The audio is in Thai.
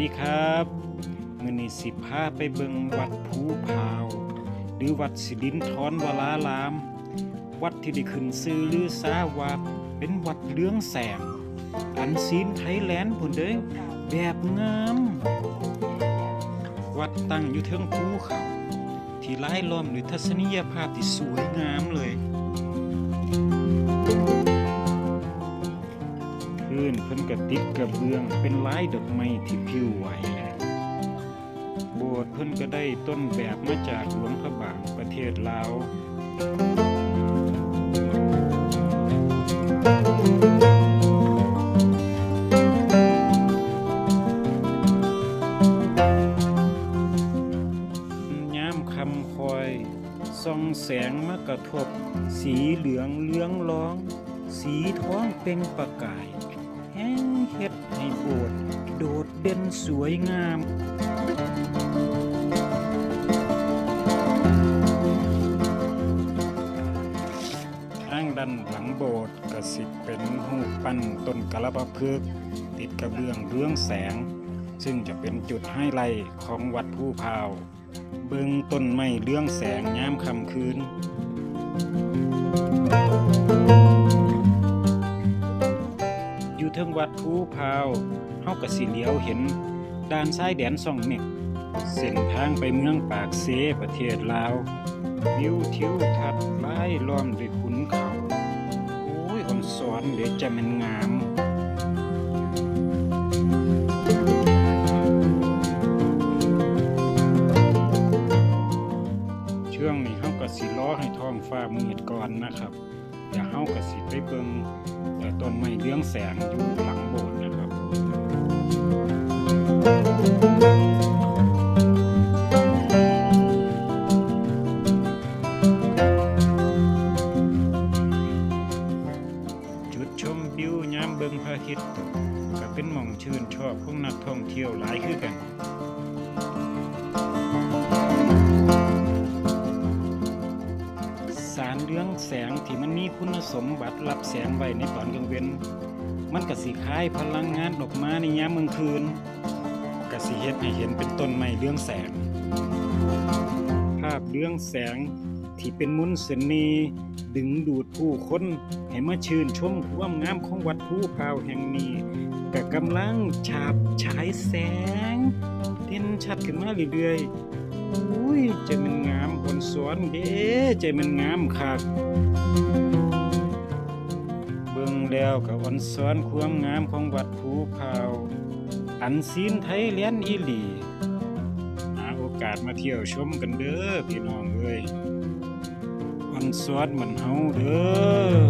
ดีครับมื้อนี้สิพาไปเบิงวัดภูพาว หรือวัดสิรินทรวราราม วัดที่ได้ขึ้นชื่อลือซาว่าเป็นวัดเรืองแสง อันซีนไทยแลนด์พุ่นเด้อแบบงาม วัดตั้งอยู่เทิงภูเขา ที่รายล้อมด้วยทัศนียภาพที่สวยงามเลย พื้นเพิ่นกระติดกระเบื้อง เป็นลายดอกไม้ที่ผิวไหวโบสถ์เพิ่นก็ได้ต้นแบบมาจากหลวงพระบางประเทศลาวยามคำคอยส่องแสงมากระทบ สีเหลืองเลืองร้อง สีท้องเป็นประกาย เฮ็ดให้โบสถ์โดดเด่นสวยงามทางด้านหลังโบสถ์ก็สิเป็นรูปั้นต้นกะละปะพึก ติดกระเบื้องเรื่องแสง ซึ่งจะเป็นจุดไฮไลท์ของวัดผู้พาว เบิงต้นไม้เรื่องแสงยามค่ำคืน เทิงวัดภูพาวเฮาก็สิเลียวเห็นด้านซ้ายแดนซ่องเมฆเส้นทางไปเมืองปากเซประเทศลาววิวทิวทัศน์ลายล้อมด้วยขุนเขาโอ้ยอ่อนสอนเดี๋ยวจะมันงามช่วงนี้เฮาก็สิรอให้ท้องฟ้ามืดก่อนนะครับ เดี๋ยวเฮาก็สิไปเบิ่งต้นไม้เรืองแสงอยู่หลังโบสถ์นะครับจุดชมวิวยามเบิงพระอาทิตย์กก็เป็นหม่องชื่นชอบของนักท่องเที่ยวหลายคือกัน แสงที่มันมีคุณสมบัติรับแสงไว้ในตอนกลางเว้น มันก็สิคายพลังงานออกมาในยามกลางคืนก็สิเฮ็ดให้เห็นเป็นต้นไม้เรื่องแสง ภาพเรื่องแสงที่เป็นมุนเสน่ห์ดึงดูดผู้คนให้มาชื่นชมความงามของวัดภูพาวแห่งนี้ก็กำลังฉาบฉายแสงเด่นชัดขึ้นมาเรื่อยๆอุ้ยใจมันงามบน สวนเด้ใจมันงามคักเบิ่งแล้วกับอันสอนความงามของวัดภูเขา อันซีนไทยเลียนอีหลีหาโอกาสมาเที่ยวชมกันเด้อพี่น้องเอ้ยอันสวนเหมือนเฮาเด้อ